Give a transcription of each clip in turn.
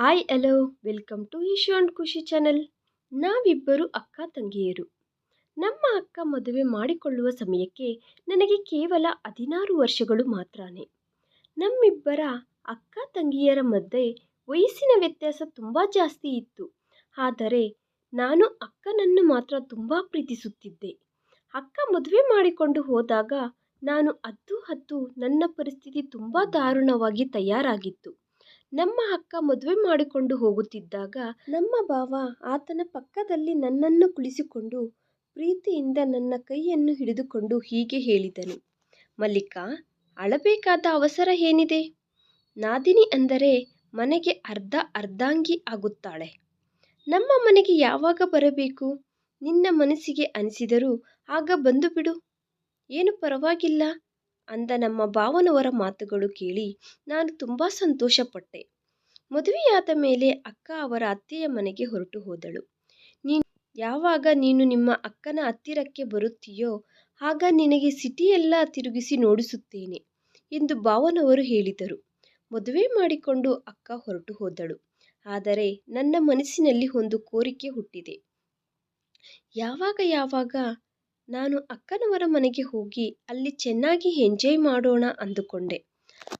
Hi hello welcome to Ishu and Khushi channel ನಾವಿಬ್ಬರು ಅಕ್ಕ ತಂಗಿಯರು. ನಮ್ಮ ಅಕ್ಕ ಮದುವೆ ಮಾಡಿಕೊಳ್ಳುವ ಸಮಯಕ್ಕೆ ನನಗೆ ಕೇವಲ ಹದಿನಾರು ವರ್ಷಗಳು ಮಾತ್ರನೇ. ನಮ್ಮಿಬ್ಬರ ಅಕ್ಕ ತಂಗಿಯರ ಮಧ್ಯೆ ವಯಸ್ಸಿನ ವ್ಯತ್ಯಾಸ ತುಂಬ ಜಾಸ್ತಿ ಇತ್ತು. ಆದರೆ ನಾನು ಅಕ್ಕನನ್ನು ಮಾತ್ರ ತುಂಬ ಪ್ರೀತಿಸುತ್ತಿದ್ದೆ. ಅಕ್ಕ ಮದುವೆ ಮಾಡಿಕೊಂಡು ಹೋದಾಗ ನಾನು ಹತ್ತು ಹತ್ತು ನನ್ನ ಪರಿಸ್ಥಿತಿ ತುಂಬ ದಾರುಣವಾಗಿ ತಯಾರಾಗಿತ್ತು. ನಮ್ಮ ಅಕ್ಕ ಮದುವೆ ಮಾಡಿಕೊಂಡು ಹೋಗುತ್ತಿದ್ದಾಗ ನಮ್ಮ ಭಾವ ಆತನ ಪಕ್ಕದಲ್ಲಿ ನನ್ನನ್ನು ಕುಳಿಸಿಕೊಂಡು ಪ್ರೀತಿಯಿಂದ ನನ್ನ ಕೈಯನ್ನು ಹಿಡಿದುಕೊಂಡು ಹೀಗೆ ಹೇಳಿದನು. ಮಲ್ಲಿಕಾ, ಅಳಬೇಕಾದ ಅವಸರ ಏನಿದೆ? ನಾದಿನಿ ಅಂದರೆ ಮನೆಗೆ ಅರ್ಧ ಅರ್ಧಾಂಗಿ ಆಗುತ್ತಾಳೆ. ನಮ್ಮ ಮನೆಗೆ ಯಾವಾಗ ಬರಬೇಕು? ನಿನ್ನ ಮನಸ್ಸಿಗೆ ಅನಿಸಿದರೂ ಆಗ ಬಂದು ಬಿಡು. ಏನು ಪರವಾಗಿಲ್ಲ. ಅಂದ ನಮ್ಮ ಭಾವನವರ ಮಾತುಗಳು ಕೇಳಿ ನಾನು ತುಂಬ ಸಂತೋಷಪಟ್ಟೆ. ಮದುವೆಯಾದ ಮೇಲೆ ಅಕ್ಕ ಅವರ ಅತ್ತೆಯ ಮನೆಗೆ ಹೊರಟು ಹೋದಳು. ನೀನು ಯಾವಾಗ ನೀನು ನಿಮ್ಮ ಅಕ್ಕನ ಹತ್ತಿರಕ್ಕೆ ಬರುತ್ತೀಯೋ ಆಗ ನಿನಗೆ ಸಿಟಿಯೆಲ್ಲ ತಿರುಗಿಸಿ ನೋಡಿಸುತ್ತೇನೆ ಎಂದು ಭಾವನವರು ಹೇಳಿದರು. ಮದುವೆ ಮಾಡಿಕೊಂಡು ಅಕ್ಕ ಹೊರಟು ಹೋದಳು. ಆದರೆ ನನ್ನ ಮನಸ್ಸಿನಲ್ಲಿ ಒಂದು ಕೋರಿಕೆ ಹುಟ್ಟಿದೆ. ಯಾವಾಗ ಯಾವಾಗ ನಾನು ಅಕ್ಕನವರ ಮನೆಗೆ ಹೋಗಿ ಅಲ್ಲಿ ಚೆನ್ನಾಗಿ ಎಂಜಾಯ್ ಮಾಡೋಣ ಅಂದುಕೊಂಡೆ.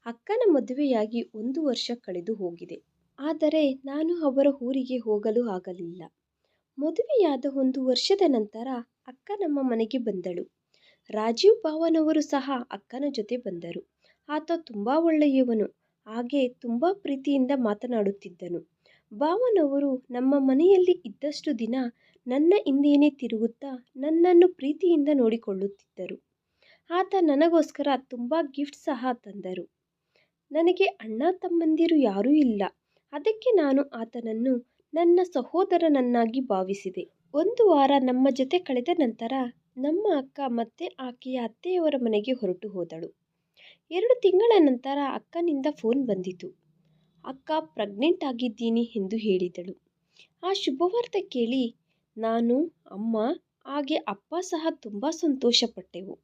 ಅಕ್ಕನ ಮದುವೆಯಾಗಿ ಒಂದು ವರ್ಷ ಕಳೆದು ಹೋಗಿದೆ. ಆದರೆ ನಾನು ಅವರ ಊರಿಗೆ ಹೋಗಲು ಆಗಲಿಲ್ಲ. ಮದುವೆಯಾದ ಒಂದು ವರ್ಷದ ನಂತರ ಅಕ್ಕ ನಮ್ಮ ಮನೆಗೆ ಬಂದಳು. ರಾಜೀವ್ ಭಾವನವರು ಸಹ ಅಕ್ಕನ ಜೊತೆ ಬಂದರು. ಆತ ತುಂಬ ಒಳ್ಳೆಯವನು. ಹಾಗೆ ತುಂಬ ಪ್ರೀತಿಯಿಂದ ಮಾತನಾಡುತ್ತಿದ್ದನು. ಭಾವನವರು ನಮ್ಮ ಮನೆಯಲ್ಲಿ ಇದ್ದಷ್ಟು ದಿನ ನನ್ನ ಹಿಂದೆಯೇ ತಿರುಗುತ್ತಾ ನನ್ನನ್ನು ಪ್ರೀತಿಯಿಂದ ನೋಡಿಕೊಳ್ಳುತ್ತಿದ್ದರು. ಆತ ನನಗೋಸ್ಕರ ತುಂಬ ಗಿಫ್ಟ್ ಸಹ ತಂದರು. ನನಗೆ ಅಣ್ಣ ತಮ್ಮಂದಿರು ಯಾರೂ ಇಲ್ಲ. ಅದಕ್ಕೆ ನಾನು ಆತನನ್ನು ನನ್ನ ಸಹೋದರನನ್ನಾಗಿ ಭಾವಿಸಿದೆ. ಒಂದು ವಾರ ನಮ್ಮ ಜೊತೆ ಕಳೆದ ನಂತರ ನಮ್ಮ ಅಕ್ಕ ಮತ್ತೆ ಆಕೆಯ ಅತ್ತೆಯವರ ಮನೆಗೆ ಹೊರಟು ಹೋದಳು. ಎರಡು ತಿಂಗಳ ನಂತರ ಅಕ್ಕನಿಂದ ಫೋನ್ ಬಂದಿತು. ಅಕ್ಕ ಪ್ರೆಗ್ನೆಂಟ್ ಆಗಿದ್ದೀನಿ ಎಂದು ಹೇಳಿದಳು. ಆ ಶುಭವಾರ್ತೆ ಕೇಳಿ ನಾನು, ಅಮ್ಮ, ಹಾಗೆ ಅಪ್ಪ ಸಹ ತುಂಬ ಸಂತೋಷಪಟ್ಟೆವು.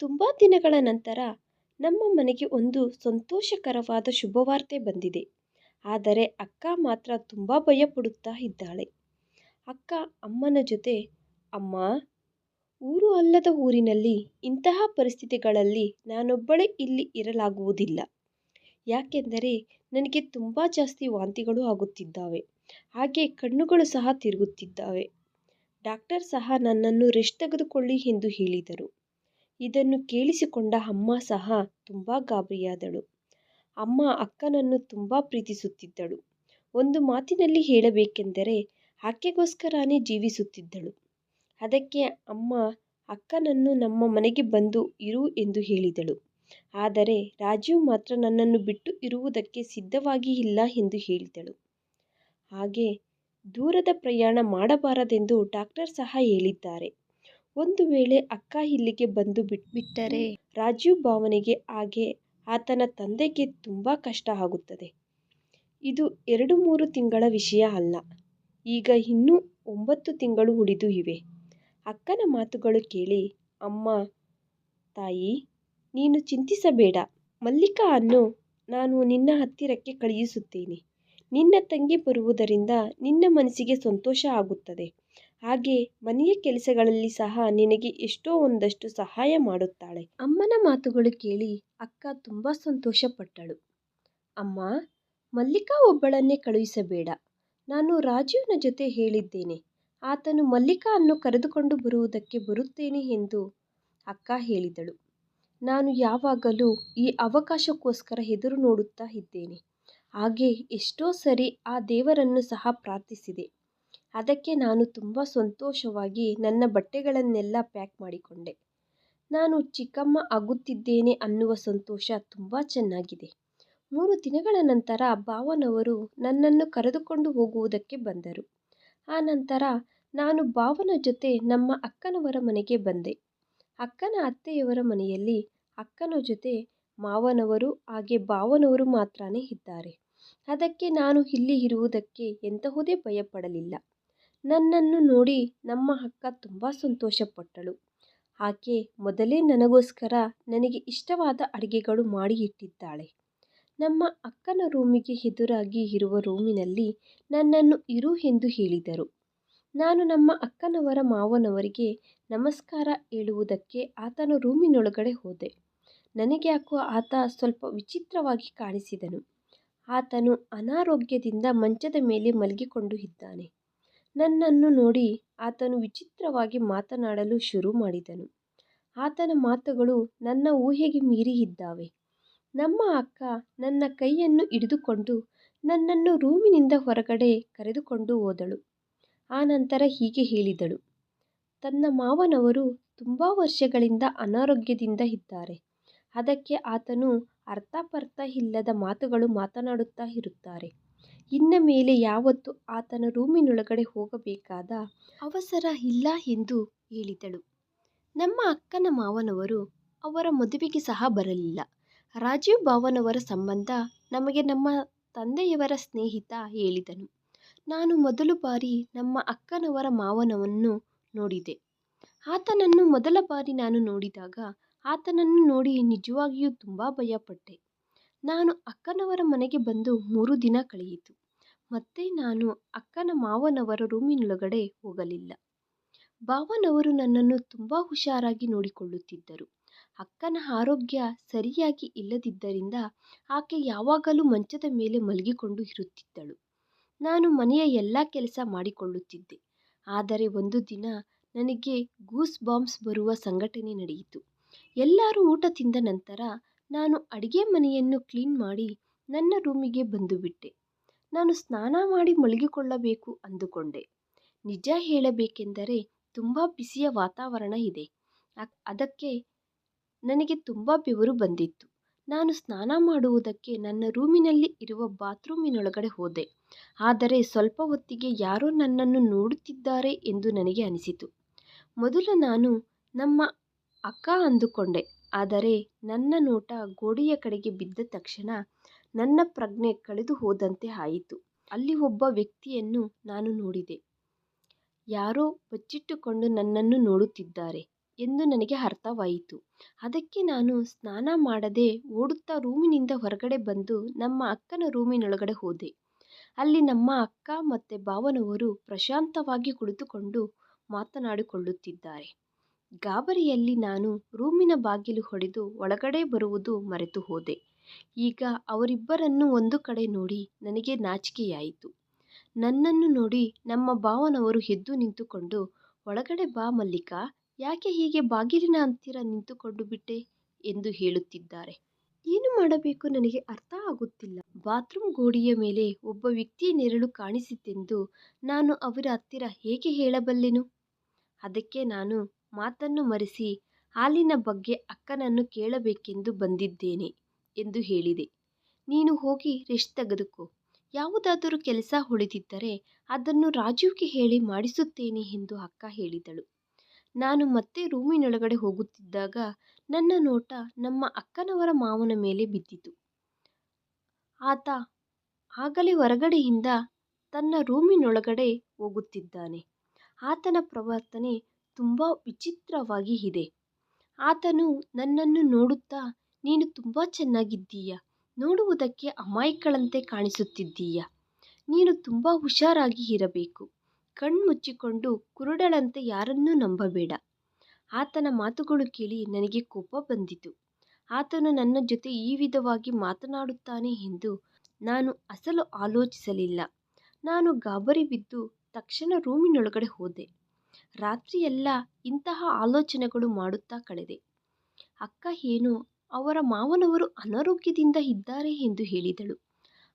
ತುಂಬ ದಿನಗಳ ನಂತರ ನಮ್ಮ ಮನೆಗೆ ಒಂದು ಸಂತೋಷಕರವಾದ ಶುಭವಾರ್ತೆ ಬಂದಿದೆ. ಆದರೆ ಅಕ್ಕ ಮಾತ್ರ ತುಂಬ ಭಯಪಡುತ್ತಾ ಇದ್ದಾಳೆ. ಅಕ್ಕ ಅಮ್ಮನ ಜೊತೆ, ಅಮ್ಮ, ಊರು ಅಲ್ಲದ ಊರಿನಲ್ಲಿ ಇಂತಹ ಪರಿಸ್ಥಿತಿಗಳಲ್ಲಿ ನಾನೊಬ್ಬಳೇ ಇಲ್ಲಿ ಇರಲಾಗುವುದಿಲ್ಲ. ಯಾಕೆಂದರೆ ನನಗೆ ತುಂಬ ಜಾಸ್ತಿ ವಾಂತಿಗಳು ಆಗುತ್ತಿದ್ದಾವೆ. ಹಾಗೆ ಕಣ್ಣುಗಳು ಸಹ ತಿರುಗುತ್ತಿದ್ದಾವೆ. ಡಾಕ್ಟರ್ ಸಹ ನನ್ನನ್ನು ರೆಸ್ಟ್ ತೆಗೆದುಕೊಳ್ಳಿ ಎಂದು ಹೇಳಿದರು. ಇದನ್ನು ಕೇಳಿಸಿಕೊಂಡ ಅಮ್ಮ ಸಹ ತುಂಬ ಗಾಬರಿಯಾದಳು. ಅಮ್ಮ ಅಕ್ಕನನ್ನು ತುಂಬ ಪ್ರೀತಿಸುತ್ತಿದ್ದಳು. ಒಂದು ಮಾತಿನಲ್ಲಿ ಹೇಳಬೇಕೆಂದರೆ, ಆಕೆಗೋಸ್ಕರನೇ ಜೀವಿಸುತ್ತಿದ್ದಳು. ಅದಕ್ಕೆ ಅಮ್ಮ, ಅಕ್ಕನನ್ನು ನಮ್ಮ ಮನೆಗೆ ಬಂದು ಇರು ಎಂದು ಹೇಳಿದಳು. ಆದರೆ ರಾಜೀವ್ ಮಾತ್ರ ನನ್ನನ್ನು ಬಿಟ್ಟು ಇರುವುದಕ್ಕೆ ಸಿದ್ಧವಾಗಿ ಇಲ್ಲ ಎಂದು ಹೇಳಿದಳು. ಹಾಗೆ ದೂರದ ಪ್ರಯಾಣ ಮಾಡಬಾರದೆಂದು ಡಾಕ್ಟರ್ ಸಹ ಹೇಳಿದ್ದಾರೆ. ಒಂದು ವೇಳೆ ಅಕ್ಕ ಇಲ್ಲಿಗೆ ಬಂದು ಬಿಟ್, ಬಿಟ್ಟರೆ ರಾಜೀವ್ ಭಾವನೆಗೆ ಹಾಗೆ ಆತನ ತಂದೆಗೆ ತುಂಬ ಕಷ್ಟ ಆಗುತ್ತದೆ. ಇದು ಎರಡು ಮೂರು ತಿಂಗಳ ವಿಷಯ ಅಲ್ಲ. ಈಗ ಇನ್ನೂ ಒಂಬತ್ತು ತಿಂಗಳು ಉಳಿದು ಇವೆ. ಅಕ್ಕನ ಮಾತುಗಳು ಕೇಳಿ, ಅಮ್ಮ, ತಾಯಿ, ನೀನು ಚಿಂತಿಸಬೇಡ. ಮಲ್ಲಿಕಾ ಅನ್ನು ನಾನು ನಿನ್ನ ಹತ್ತಿರಕ್ಕೆ ಕಳುಹಿಸುತ್ತೇನೆ ನಿನ್ನ ತಂಗಿ ಬರುವುದರಿಂದ ನಿನ್ನ ಮನಸ್ಸಿಗೆ ಸಂತೋಷ ಆಗುತ್ತದೆ. ಹಾಗೆ ಮನೆಯ ಕೆಲಸಗಳಲ್ಲಿ ಸಹ ನಿನಗೆ ಎಷ್ಟೋ ಒಂದಷ್ಟು ಸಹಾಯ ಮಾಡುತ್ತಾಳೆ. ಅಮ್ಮನ ಮಾತುಗಳು ಕೇಳಿ ಅಕ್ಕ ತುಂಬ ಸಂತೋಷಪಟ್ಟಳು. ಅಮ್ಮ, ಮಲ್ಲಿಕಾ ಒಬ್ಬಳನ್ನೇ ಕಳುಹಿಸಬೇಡ. ನಾನು ರಾಜೀವ್ನ ಜೊತೆ ಹೇಳಿದ್ದೇನೆ. ಆತನು ಮಲ್ಲಿಕಾ ಅನ್ನು ಕರೆದುಕೊಂಡು ಬರುವುದಕ್ಕೆ ಬರುತ್ತೇನೆ ಎಂದು ಅಕ್ಕ ಹೇಳಿದಳು. ನಾನು ಯಾವಾಗಲೂ ಈ ಅವಕಾಶಕ್ಕೋಸ್ಕರ ಎದುರು ನೋಡುತ್ತಾ ಇದ್ದೇನೆ. ಹಾಗೆ ಎಷ್ಟೋ ಸರಿ ಆ ದೇವರನ್ನು ಸಹ ಪ್ರಾರ್ಥಿಸಿದೆ. ಅದಕ್ಕೆ ನಾನು ತುಂಬ ಸಂತೋಷವಾಗಿ ನನ್ನ ಬಟ್ಟೆಗಳನ್ನೆಲ್ಲ ಪ್ಯಾಕ್ ಮಾಡಿಕೊಂಡೆ. ನಾನು ಚಿಕ್ಕಮ್ಮ ಆಗುತ್ತಿದ್ದೇನೆ ಅನ್ನುವ ಸಂತೋಷ ತುಂಬ ಚೆನ್ನಾಗಿದೆ. ಮೂರು ದಿನಗಳ ನಂತರ ಭಾವನವರು ನನ್ನನ್ನು ಕರೆದುಕೊಂಡು ಹೋಗುವುದಕ್ಕೆ ಬಂದರು. ಆ ನಂತರ ನಾನು ಭಾವನ ಜೊತೆ ನಮ್ಮ ಅಕ್ಕನವರ ಮನೆಗೆ ಬಂದೆ. ಅಕ್ಕನ ಅತ್ತೆಯವರ ಮನೆಯಲ್ಲಿ ಅಕ್ಕನ ಜೊತೆ ಮಾವನವರು ಹಾಗೆ ಭಾವನವರು ಮಾತ್ರನೇ ಇದ್ದಾರೆ ಅದಕ್ಕೆ ನಾನು ಇಲ್ಲಿ ಇರುವುದಕ್ಕೆ ಎಂತಹುದೇ ಭಯಪಡಲಿಲ್ಲ ನನ್ನನ್ನು ನೋಡಿ ನಮ್ಮ ಅಕ್ಕ ತುಂಬ ಸಂತೋಷಪಟ್ಟಳು ಆಕೆ ಮೊದಲೇ ನನಗೋಸ್ಕರ ನನಗೆ ಇಷ್ಟವಾದ ಅಡುಗೆಗಳು ಮಾಡಿ ಇಟ್ಟಿದ್ದಾಳೆ ನಮ್ಮ ಅಕ್ಕನ ರೂಮಿಗೆ ಎದುರಾಗಿ ಇರುವ ರೂಮಿನಲ್ಲಿ ನನ್ನನ್ನು ಇರು ಎಂದು ಹೇಳಿದರು. ನಾನು ನಮ್ಮ ಅಕ್ಕನವರ ಮಾವನವರಿಗೆ ನಮಸ್ಕಾರ ಹೇಳುವುದಕ್ಕೆ ಆತನ ರೂಮಿನೊಳಗಡೆ ಹೋದೆ. ನನಗ್ಯಾಕೋ ಆತ ಸ್ವಲ್ಪ ವಿಚಿತ್ರವಾಗಿ ಕಾಣಿಸಿದನು. ಆತನು ಅನಾರೋಗ್ಯದಿಂದ ಮಂಚದ ಮೇಲೆ ಮಲಗಿಕೊಂಡು ಇದ್ದಾನೆ. ನನ್ನನ್ನು ನೋಡಿ ಆತನು ವಿಚಿತ್ರವಾಗಿ ಮಾತನಾಡಲು ಶುರು ಮಾಡಿದನು. ಆತನ ಮಾತುಗಳು ನನ್ನ ಊಹೆಗೆ ಮೀರಿ ಇದ್ದಾವೆ ನಮ್ಮ ಅಕ್ಕ ನನ್ನ ಕೈಯನ್ನು ಹಿಡಿದುಕೊಂಡು ನನ್ನನ್ನು ರೂಮಿನಿಂದ ಹೊರಗಡೆ ಕರೆದುಕೊಂಡು ಹೋದಳು. ಆ ನಂತರ ಹೀಗೆ ಹೇಳಿದಳು, ತನ್ನ ಮಾವನವರು ತುಂಬ ವರ್ಷಗಳಿಂದ ಅನಾರೋಗ್ಯದಿಂದ ಇದ್ದಾರೆ. ಅದಕ್ಕೆ ಆತನು ಅರ್ಥಪರ್ಥ ಇಲ್ಲದ ಮಾತುಗಳು ಮಾತನಾಡುತ್ತಾ ಇರುತ್ತಾರೆ. ಇನ್ನು ಮೇಲೆ ಯಾವತ್ತು ಆತನ ರೂಮಿನೊಳಗಡೆ ಹೋಗಬೇಕಾದ ಅವಸರ ಇಲ್ಲ ಎಂದು ಹೇಳಿದಳು. ನಮ್ಮ ಅಕ್ಕನ ಮಾವನವರು ಅವರ ಮದುವೆಗೆ ಸಹ ಬರಲಿಲ್ಲ. ರಾಜೀವ್ ಭಾವನವರ ಸಂಬಂಧ ನಮಗೆ ನಮ್ಮ ತಂದೆಯವರ ಸ್ನೇಹಿತ ಹೇಳಿದನು. ನಾನು ಮೊದಲ ಬಾರಿ ನಮ್ಮ ಅಕ್ಕನವರ ಮಾವನವನ್ನು ನೋಡಿದೆ. ಆತನನ್ನು ಮೊದಲ ಬಾರಿ ನಾನು ನೋಡಿದಾಗ ಆತನನ್ನು ನೋಡಿ ನಿಜವಾಗಿಯೂ ತುಂಬ ಭಯಪಟ್ಟೆ. ನಾನು ಅಕ್ಕನವರ ಮನೆಗೆ ಬಂದು ಮೂರು ದಿನ ಕಳೆಯಿತು. ಮತ್ತೆ ನಾನು ಅಕ್ಕನ ಮಾವನವರ ರೂಮಿನೊಳಗಡೆ ಹೋಗಲಿಲ್ಲ. ಬಾವನವರು ನನ್ನನ್ನು ತುಂಬ ಹುಷಾರಾಗಿ ನೋಡಿಕೊಳ್ಳುತ್ತಿದ್ದರು. ಅಕ್ಕನ ಆರೋಗ್ಯ ಸರಿಯಾಗಿ ಇಲ್ಲದಿದ್ದರಿಂದ ಆಕೆ ಯಾವಾಗಲೂ ಮಂಚದ ಮೇಲೆ ಮಲಗಿಕೊಂಡು ಇರುತ್ತಿದ್ದಳು. ನಾನು ಮನೆಯ ಎಲ್ಲ ಕೆಲಸ ಮಾಡಿಕೊಳ್ಳುತ್ತಿದ್ದೆ. ಆದರೆ ಒಂದು ದಿನ ನನಗೆ ಗೂಸ್ ಬಾಂಬ್ಸ್ ಬರುವ ಸಂಘಟನೆ ನಡೆಯಿತು. ಎಲ್ಲರೂ ಊಟ ತಿಂದ ನಂತರ ನಾನು ಅಡುಗೆ ಮನೆಯನ್ನು ಕ್ಲೀನ್ ಮಾಡಿ ನನ್ನ ರೂಮಿಗೆ ಬಂದುಬಿಟ್ಟೆ. ನಾನು ಸ್ನಾನ ಮಾಡಿ ಮಲಗಿಕೊಳ್ಳಬೇಕು ಅಂದುಕೊಂಡೆ. ನಿಜ ಹೇಳಬೇಕೆಂದರೆ ತುಂಬ ಬಿಸಿಯ ವಾತಾವರಣ ಇದೆ. ಅದಕ್ಕೆ ನನಗೆ ತುಂಬ ಬೆವರು ಬಂದಿತ್ತು. ನಾನು ಸ್ನಾನ ಮಾಡುವುದಕ್ಕೆ ನನ್ನ ರೂಮಿನಲ್ಲಿ ಇರುವ ಬಾತ್ರೂಮಿನೊಳಗಡೆ ಹೋದೆ. ಆದರೆ ಸ್ವಲ್ಪ ಹೊತ್ತಿಗೆ ಯಾರೋ ನನ್ನನ್ನು ನೋಡುತ್ತಿದ್ದಾರೆ ಎಂದು ನನಗೆ ಅನಿಸಿತು. ಮೊದಲು ನಾನು ನಮ್ಮ ಅಕ್ಕ ಅಂದುಕೊಂಡೆ. ಆದರೆ ನನ್ನ ನೋಟ ಗೋಡೆಯ ಕಡೆಗೆ ಬಿದ್ದ ತಕ್ಷಣ ನನ್ನ ಪ್ರಜ್ಞೆ ಕಳೆದು ಹೋದಂತೆ ಆಯಿತು. ಅಲ್ಲಿ ಒಬ್ಬ ವ್ಯಕ್ತಿಯನ್ನು ನಾನು ನೋಡಿದೆ. ಯಾರೋ ಬಚ್ಚಿಟ್ಟುಕೊಂಡು ನನ್ನನ್ನು ನೋಡುತ್ತಿದ್ದಾರೆ ಎಂದು ನನಗೆ ಅರ್ಥವಾಯಿತು. ಅದಕ್ಕೆ ನಾನು ಸ್ನಾನ ಮಾಡದೆ ಓಡುತ್ತಾ ರೂಮಿನಿಂದ ಹೊರಗಡೆ ಬಂದು ನಮ್ಮ ಅಕ್ಕನ ರೂಮಿನೊಳಗಡೆ ಹೋದೆ. ಅಲ್ಲಿ ನಮ್ಮ ಅಕ್ಕ ಮತ್ತೆ ಭಾವನವರು ಪ್ರಶಾಂತವಾಗಿ ಕುಳಿತುಕೊಂಡು ಮಾತನಾಡಿಕೊಳ್ಳುತ್ತಿದ್ದಾರೆ. ಗಾಬರಿಯಲ್ಲಿ ನಾನು ರೂಮಿನ ಬಾಗಿಲು ಹೊಡೆದು ಒಳಗಡೆ ಬರುವುದು ಮರೆತು ಹೋದೆ. ಈಗ ಅವರಿಬ್ಬರನ್ನು ಒಂದು ಕಡೆ ನೋಡಿ ನನಗೆ ನಾಚಿಕೆಯಾಯಿತು. ನನ್ನನ್ನು ನೋಡಿ ನಮ್ಮ ಭಾವನವರು ಎದ್ದು ನಿಂತುಕೊಂಡು ಒಳಗಡೆ ಬಾ ಮಲ್ಲಿಕಾ, ಯಾಕೆ ಹೀಗೆ ಬಾಗಿಲಿನ ಹತ್ತಿರ ನಿಂತುಕೊಂಡು ಬಿಟ್ಟೆ ಎಂದು ಹೇಳುತ್ತಿದ್ದಾರೆ. ಏನು ಮಾಡಬೇಕು ನನಗೆ ಅರ್ಥ ಆಗುತ್ತಿಲ್ಲ. ಬಾತ್ರೂಮ್ ಗೋಡೆಯ ಮೇಲೆ ಒಬ್ಬ ವ್ಯಕ್ತಿಯ ನೆರಳು ಕಾಣಿಸಿತೆಂದು ನಾನು ಅವರ ಹತ್ತಿರ ಹೇಗೆ ಹೇಳಬಲ್ಲೆನು. ಅದಕ್ಕೆ ನಾನು ಮಾತನ್ನು ಮರೆಸಿ ಹಾಲಿನ ಬಗ್ಗೆ ಅಕ್ಕನನ್ನು ಕೇಳಬೇಕೆಂದು ಬಂದಿದ್ದೇನೆ ಎಂದು ಹೇಳಿದೆ. ನೀನು ಹೋಗಿ ರೆಸ್ಟ್ ತೆಗೆದುಕೋ. ಯಾವುದಾದರೂ ಕೆಲಸ ಉಳಿದಿದ್ದರೆ ಅದನ್ನು ರಾಜೀವ್ಗೆ ಹೇಳಿ ಮಾಡಿಸುತ್ತೇನೆ ಎಂದು ಅಕ್ಕ ಹೇಳಿದಳು. ನಾನು ಮತ್ತೆ ರೂಮಿನೊಳಗಡೆ ಹೋಗುತ್ತಿದ್ದಾಗ ನನ್ನ ನೋಟ ನಮ್ಮ ಅಕ್ಕನವರ ಮಾವನ ಮೇಲೆ ಬಿದ್ದಿತು. ಆತ ಆಗಲೇ ಹೊರಗಡೆಯಿಂದ ತನ್ನ ರೂಮಿನೊಳಗಡೆ ಹೋಗುತ್ತಿದ್ದಾನೆ. ಆತನ ಪ್ರವರ್ತನೆ ತುಂಬಾ ವಿಚಿತ್ರವಾಗಿ ಇದೆ. ಆತನು ನನ್ನನ್ನು ನೋಡುತ್ತಾ, ನೀನು ತುಂಬ ಚೆನ್ನಾಗಿದ್ದೀಯ. ನೋಡುವುದಕ್ಕೆ ಅಮಾಯಕಳಂತೆ ಕಾಣಿಸುತ್ತಿದ್ದೀಯ. ನೀನು ತುಂಬ ಹುಷಾರಾಗಿ ಇರಬೇಕು. ಕಣ್ಮುಚ್ಚಿಕೊಂಡು ಕುರುಡಳಂತೆ ಯಾರನ್ನೂ ನಂಬಬೇಡ. ಆತನ ಮಾತುಗಳು ಕೇಳಿ ನನಗೆ ಕೋಪ ಬಂದಿತು. ಆತನು ನನ್ನ ಜೊತೆ ಈ ವಿಧವಾಗಿ ಮಾತನಾಡುತ್ತಾನೆ ಎಂದು ನಾನು ಅಸಲು ಆಲೋಚಿಸಲಿಲ್ಲ. ನಾನು ಗಾಬರಿ ಬಿದ್ದು ತಕ್ಷಣ ರೂಮಿನೊಳಗಡೆ ಹೋದೆ. ರಾತ್ರಿಯೆಲ್ಲಾ ಇಂತಹ ಆಲೋಚನೆಗಳು ಮಾಡುತ್ತಾ ಕಳೆದೆ. ಅಕ್ಕ ಏನು, ಅವರ ಮಾವನವರು ಅನಾರೋಗ್ಯದಿಂದ ಇದ್ದಾರೆ ಎಂದು ಹೇಳಿದಳು.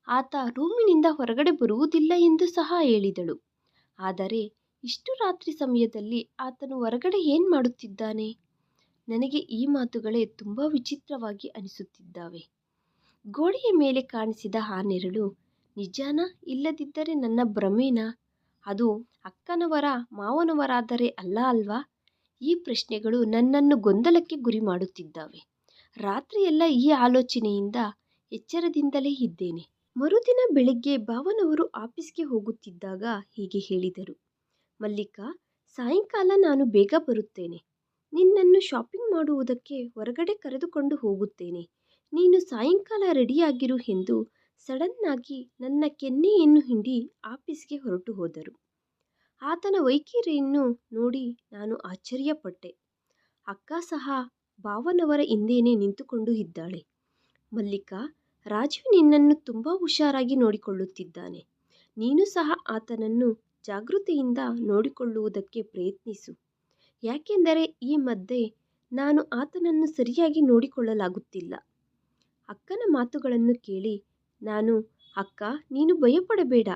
ಆತ ರೂಮಿನಿಂದ ಹೊರಗಡೆ ಬರುವುದಿಲ್ಲ ಎಂದು ಸಹ ಹೇಳಿದಳು. ಆದರೆ ಇಷ್ಟು ರಾತ್ರಿ ಸಮಯದಲ್ಲಿ ಆತನು ಹೊರಗಡೆ ಏನು ಮಾಡುತ್ತಿದ್ದಾನೆ. ನನಗೆ ಈ ಮಾತುಗಳೇ ತುಂಬಾ ವಿಚಿತ್ರವಾಗಿ ಅನಿಸುತ್ತಿದ್ದಾವೆ ಗೋಡೆಯ ಮೇಲೆ ಕಾಣಿಸಿದ ಆ ನೆರಳು, ನಿಜಾನ ಇಲ್ಲದಿದ್ದರೆ ನನ್ನ ಭ್ರಮೇನ ಅದು ಅಕ್ಕನವರ ಮಾವನವರಾದರೆ ಅಲ್ಲ ಅಲ್ವಾ. ಈ ಪ್ರಶ್ನೆಗಳು ನನ್ನನ್ನು ಗೊಂದಲಕ್ಕೆ ಗುರಿ ಮಾಡುತ್ತಿದ್ದಾವೆ ರಾತ್ರಿಯೆಲ್ಲ ಈ ಆಲೋಚನೆಯಿಂದ ಎಚ್ಚರದಿಂದಲೇ ಇದ್ದೇನೆ. ಮರುದಿನ ಬೆಳಿಗ್ಗೆ ಭಾವನವರು ಆಫೀಸ್ಗೆ ಹೋಗುತ್ತಿದ್ದಾಗ ಹೀಗೆ ಹೇಳಿದರು. ಮಲ್ಲಿಕಾ, ಸಾಯಂಕಾಲ ನಾನು ಬೇಗ ಬರುತ್ತೇನೆ. ನಿನ್ನನ್ನು ಶಾಪಿಂಗ್ ಮಾಡುವುದಕ್ಕೆ ಹೊರಗಡೆ ಕರೆದುಕೊಂಡು ಹೋಗುತ್ತೇನೆ. ನೀನು ಸಾಯಂಕಾಲ ರೆಡಿಯಾಗಿರು ಎಂದು ಸಡನ್ನಾಗಿ ನನ್ನ ಕೆನ್ನೆಯನ್ನು ಹಿಂಡಿ ಆಫೀಸ್ಗೆ ಹೊರಟು ಹೋದರು ಆತನ ವೈಖರಿಯನ್ನು ನೋಡಿ ನಾನು ಆಶ್ಚರ್ಯಪಟ್ಟೆ. ಅಕ್ಕ ಸಹ ಭಾವನವರ ಹಿಂದೆಯೇ ನಿಂತುಕೊಂಡು ಇದ್ದಾಳೆ. ಮಲ್ಲಿಕಾ ರಾಜೀವ್ ನಿನ್ನನ್ನು ತುಂಬ ಹುಷಾರಾಗಿ ನೋಡಿಕೊಳ್ಳುತ್ತಿದ್ದಾನೆ. ನೀನು ಸಹ ಆತನನ್ನು ಜಾಗೃತಿಯಿಂದ ನೋಡಿಕೊಳ್ಳುವುದಕ್ಕೆ ಪ್ರಯತ್ನಿಸು. ಯಾಕೆಂದರೆ ಈ ಮಧ್ಯೆ ನಾನು ಆತನನ್ನು ಸರಿಯಾಗಿ ನೋಡಿಕೊಳ್ಳಲಾಗುತ್ತಿಲ್ಲ. ಅಕ್ಕನ ಮಾತುಗಳನ್ನು ಕೇಳಿ ನಾನು, ಅಕ್ಕ, ನೀನು ಭಯಪಡಬೇಡ.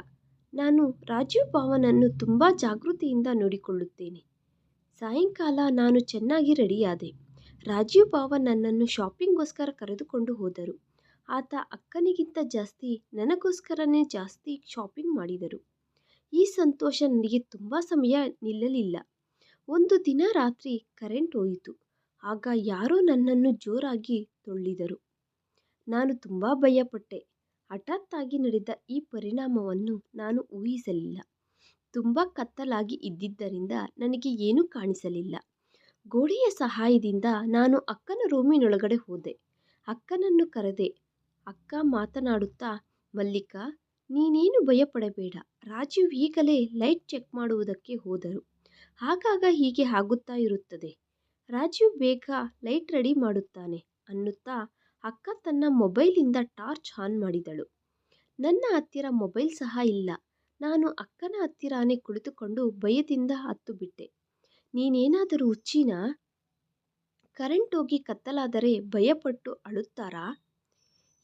ನಾನು ರಾಜೀವ್ ಭಾವನನ್ನು ತುಂಬ ಜಾಗೃತಿಯಿಂದ ನೋಡಿಕೊಳ್ಳುತ್ತೇನೆ. ಸಾಯಂಕಾಲ ನಾನು ಚೆನ್ನಾಗಿ ರೆಡಿಯಾದೆ. ರಾಜೀವ್ ಭಾವ ನನ್ನನ್ನು ಶಾಪಿಂಗ್ಗೋಸ್ಕರ ಕರೆದುಕೊಂಡು ಹೋದರು. ಆತ ಅಕ್ಕನಿಗಿಂತ ಜಾಸ್ತಿ, ನನಗೋಸ್ಕರನೇ ಜಾಸ್ತಿ ಶಾಪಿಂಗ್ ಮಾಡಿದರು. ಈ ಸಂತೋಷ ನನಗೆ ತುಂಬ ಸಮಯ ನಿಲ್ಲಲಿಲ್ಲ. ಒಂದು ದಿನ ರಾತ್ರಿ ಕರೆಂಟ್ ಹೋಯಿತು. ಆಗ ಯಾರೋ ನನ್ನನ್ನು ಜೋರಾಗಿ ತೊಳ್ಳಿದರು. ನಾನು ತುಂಬ ಭಯಪಟ್ಟೆ. ಹಠಾತ್ತಾಗಿ ನಡೆದ ಈ ಪರಿಣಾಮವನ್ನು ನಾನು ಊಹಿಸಲಿಲ್ಲ. ತುಂಬ ಕತ್ತಲಾಗಿ ಇದ್ದಿದ್ದರಿಂದ ನನಗೆ ಏನೂ ಕಾಣಿಸಲಿಲ್ಲ. ಗೋಡೆಯ ಸಹಾಯದಿಂದ ನಾನು ಅಕ್ಕನ ರೂಮಿನೊಳಗಡೆ ಹೋದೆ. ಅಕ್ಕನನ್ನು ಕರೆದೆ, ಅಕ್ಕ ಮಾತನಾಡುತ್ತಾ, ಮಲ್ಲಿಕಾ, ನೀನೇನು ಭಯಪಡಬೇಡ. ರಾಜೀವ್ ಈಗಲೇ ಲೈಟ್ ಚೆಕ್ ಮಾಡುವುದಕ್ಕೆ ಹೋದರು. ಆಗಾಗ ಹೀಗೆ ಆಗುತ್ತಾ ಇರುತ್ತದೆ. ರಾಜೀವ್ ಬೇಗ ಲೈಟ್ ರೆಡಿ ಮಾಡುತ್ತಾನೆ ಅನ್ನುತ್ತಾ ಅಕ್ಕ ತನ್ನ ಮೊಬೈಲಿಂದ ಟಾರ್ಚ್ ಆನ್ ಮಾಡಿದಳು. ನನ್ನ ಹತ್ತಿರ ಮೊಬೈಲ್ ಸಹ ಇಲ್ಲ. ನಾನು ಅಕ್ಕನ ಹತ್ತಿರಾನೇ ಕುಳಿತುಕೊಂಡು ಭಯದಿಂದ ಹತ್ತು ಬಿಟ್ಟೆ ನೀನೇನಾದರೂ ಹುಚ್ಚೀನಾ? ಕರೆಂಟ್ ಹೋಗಿ ಕತ್ತಲಾದರೆ ಭಯಪಟ್ಟು ಅಳುತ್ತಾರಾ?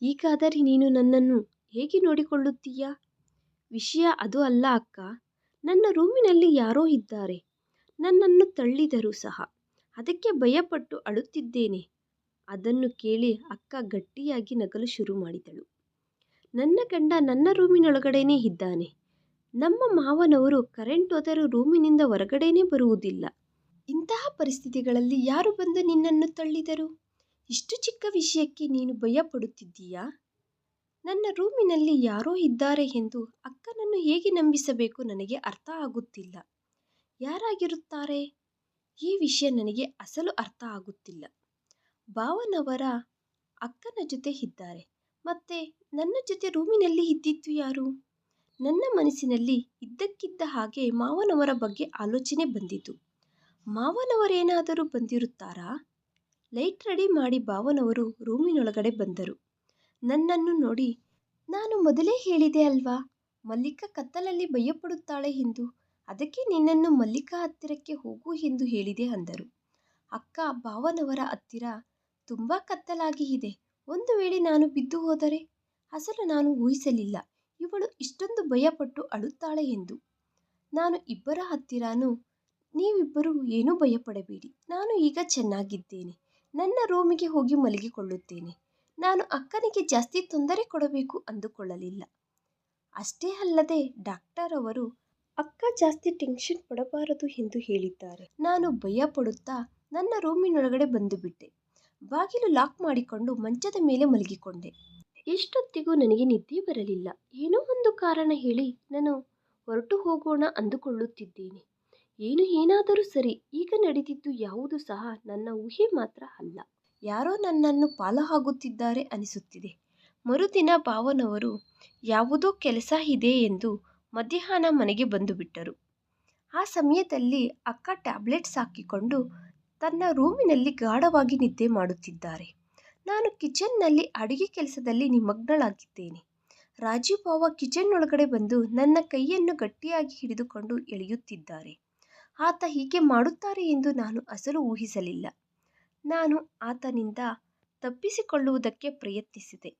ಹೀಗಾದರೆ ನೀನು ನನ್ನನ್ನು ಹೇಗೆ ನೋಡಿಕೊಳ್ಳುತ್ತೀಯಾ? ವಿಷಯ ಅದು ಅಲ್ಲ ಅಕ್ಕ. ನನ್ನ ರೂಮಿನಲ್ಲಿ ಯಾರೋ ಇದ್ದಾರೆ. ನನ್ನನ್ನು ತಳ್ಳಿದರು ಸಹ. ಅದಕ್ಕೆ ಭಯಪಟ್ಟು ಅಳುತ್ತಿದ್ದೇನೆ. ಅದನ್ನು ಕೇಳಿ ಅಕ್ಕ ಗಟ್ಟಿಯಾಗಿ ನಗಲು ಶುರು ಮಾಡಿದಳು. ನನ್ನ ಗಂಡ ನನ್ನ ರೂಮಿನೊಳಗಡೆನೇ ಇದ್ದಾನೆ. ನಮ್ಮ ಮಾವನವರು ಕರೆಂಟ್ ಹೋದರೂ ರೂಮಿನಿಂದ ಹೊರಗಡೆನೇ ಬರುವುದಿಲ್ಲ. ಇಂತಹ ಪರಿಸ್ಥಿತಿಗಳಲ್ಲಿ ಯಾರು ಬಂದು ನಿನ್ನನ್ನು ತಳ್ಳಿದರು? ಇಷ್ಟು ಚಿಕ್ಕ ವಿಷಯಕ್ಕೆ ನೀನು ಭಯಪಡುತ್ತಿದ್ದೀಯಾ? ನನ್ನ ರೂಮಿನಲ್ಲಿ ಯಾರೋ ಇದ್ದಾರೆ ಎಂದು ಅಕ್ಕನನ್ನು ಹೇಗೆ ನಂಬಿಸಬೇಕು ನನಗೆ ಅರ್ಥ ಆಗುತ್ತಿಲ್ಲ. ಯಾರಾಗಿರುತ್ತಾರೆ? ಈ ವಿಷಯ ನನಗೆ ಅಸಲು ಅರ್ಥ ಆಗುತ್ತಿಲ್ಲ. ಭಾವನವರ ಅಕ್ಕನ ಜೊತೆ ಇದ್ದಾರೆ. ಮತ್ತೆ ನನ್ನ ಜೊತೆ ರೂಮಿನಲ್ಲಿ ಇದ್ದಿದ್ದು ಯಾರು? ನನ್ನ ಮನಸ್ಸಿನಲ್ಲಿ ಇದ್ದಕ್ಕಿದ್ದ ಹಾಗೆ ಮಾವನವರ ಬಗ್ಗೆ ಆಲೋಚನೆ ಬಂದಿತು ಮಾವನವರೇನಾದರೂ ಬಂದಿರುತ್ತಾರಾ? ಲೈಟ್ ರೆಡಿ ಮಾಡಿ ಭಾವನವರು ರೂಮಿನೊಳಗಡೆ ಬಂದರು. ನನ್ನನ್ನು ನೋಡಿ, ನಾನು ಮೊದಲೇ ಹೇಳಿದೆ ಅಲ್ವಾ? ಮಲ್ಲಿಕ ಕತ್ತಲಲ್ಲಿ ಭಯಪಡುತ್ತಾಳೆ ಎಂದು. ಅದಕ್ಕೆ ನಿನ್ನನ್ನು ಮಲ್ಲಿಕಾ ಹತ್ತಿರಕ್ಕೆ ಹೋಗು ಎಂದು ಹೇಳಿದೆ ಅಂದರು. ಅಕ್ಕ ಭಾವನವರ ಹತ್ತಿರ ತುಂಬ ಕತ್ತಲಾಗಿ ಇದೆ. ಒಂದು ವೇಳೆ ನಾನು ಬಿದ್ದು ಹೋದರೆ? ಅಸಲು ನಾನು ಊಹಿಸಲಿಲ್ಲ. ಇವಳು ಇಷ್ಟೊಂದು ಭಯಪಟ್ಟು ಅಳುತ್ತಾಳೆ ಎಂದು. ನಾನು ಇಬ್ಬರ ಹತ್ತಿರನೂ ನೀವಿಬ್ಬರು ಏನೂ ಭಯಪಡಬೇಡಿ. ನಾನು ಈಗ ಚೆನ್ನಾಗಿದ್ದೇನೆ. ನನ್ನ ರೂಮಿಗೆ ಹೋಗಿ ಮಲಗಿಕೊಳ್ಳುತ್ತೇನೆ. ನಾನು ಅಕ್ಕನಿಗೆ ಜಾಸ್ತಿ ತೊಂದರೆ ಕೊಡಬೇಕು ಅಂದುಕೊಳ್ಳಲಿಲ್ಲ. ಅಷ್ಟೇ ಅಲ್ಲದೆ ಡಾಕ್ಟರ್ ಅವರು, ಅಕ್ಕ ಜಾಸ್ತಿ ಟೆನ್ಷನ್ ಪಡಬಾರದು ಎಂದು ಹೇಳಿದ್ದಾರೆ. ನಾನು ಭಯ ಪಡುತ್ತಾ ನನ್ನ ರೂಮಿನೊಳಗಡೆ ಬಂದು ಬಿಟ್ಟೆ ಬಾಗಿಲು ಲಾಕ್ ಮಾಡಿಕೊಂಡು ಮಂಚದ ಮೇಲೆ ಮಲಗಿಕೊಂಡೆ. ಎಷ್ಟೊತ್ತಿಗೂ ನನಗೆ ನಿದ್ದೆ ಬರಲಿಲ್ಲ. ಏನೋ ಒಂದು ಕಾರಣ ಹೇಳಿ ನಾನು ಹೊರಟು ಹೋಗೋಣ ಅಂದುಕೊಳ್ಳುತ್ತಿದ್ದೇನೆ. ಏನು ಏನಾದರೂ ಸರಿ, ಈಗ ನಡೆದಿದ್ದು ಯಾವುದು ಸಹ ನನ್ನ ಊಹೆ ಮಾತ್ರ ಅಲ್ಲ. ಯಾರೋ ನನ್ನನ್ನು ಫಾಲೋ ಆಗುತ್ತಿದ್ದಾರೆ ಅನಿಸುತ್ತಿದೆ. ಮರುದಿನ ಭಾವನವರು ಯಾವುದೋ ಕೆಲಸ ಇದೆ ಎಂದು ಮಧ್ಯಾಹ್ನ ಮನೆಗೆ ಬಂದು ಬಿಟ್ಟರು. ಆ ಸಮಯದಲ್ಲಿ ಅಕ್ಕ ಟ್ಯಾಬ್ಲೆಟ್ಸ್ ಹಾಕಿಕೊಂಡು ತನ್ನ ರೂಮಿನಲ್ಲಿ ಗಾಢವಾಗಿ ನಿದ್ದೆ ಮಾಡುತ್ತಿದ್ದಾರೆ. ನಾನು ಕಿಚನ್ನಲ್ಲಿ ಅಡುಗೆ ಕೆಲಸದಲ್ಲಿ ನಿಮಗ್ನಳಾಗಿದ್ದೇನೆ. ರಾಜೀವ್ ಬಾವ ಕಿಚನ್ ಒಳಗಡೆ ಬಂದು ನನ್ನ ಕೈಯನ್ನು ಗಟ್ಟಿಯಾಗಿ ಹಿಡಿದುಕೊಂಡು ಎಳೆಯುತ್ತಿದ್ದಾರೆ. ಆತ ಹೀಗೆ ಮಾಡುತ್ತಾರೆ ಎಂದು ನಾನು ಅಸಲು ಊಹಿಸಲಿಲ್ಲ. ನಾನು ಆತನಿಂದ ತಪ್ಪಿಸಿಕೊಳ್ಳುವುದಕ್ಕೆ ಪ್ರಯತ್ನಿಸಿದೆ.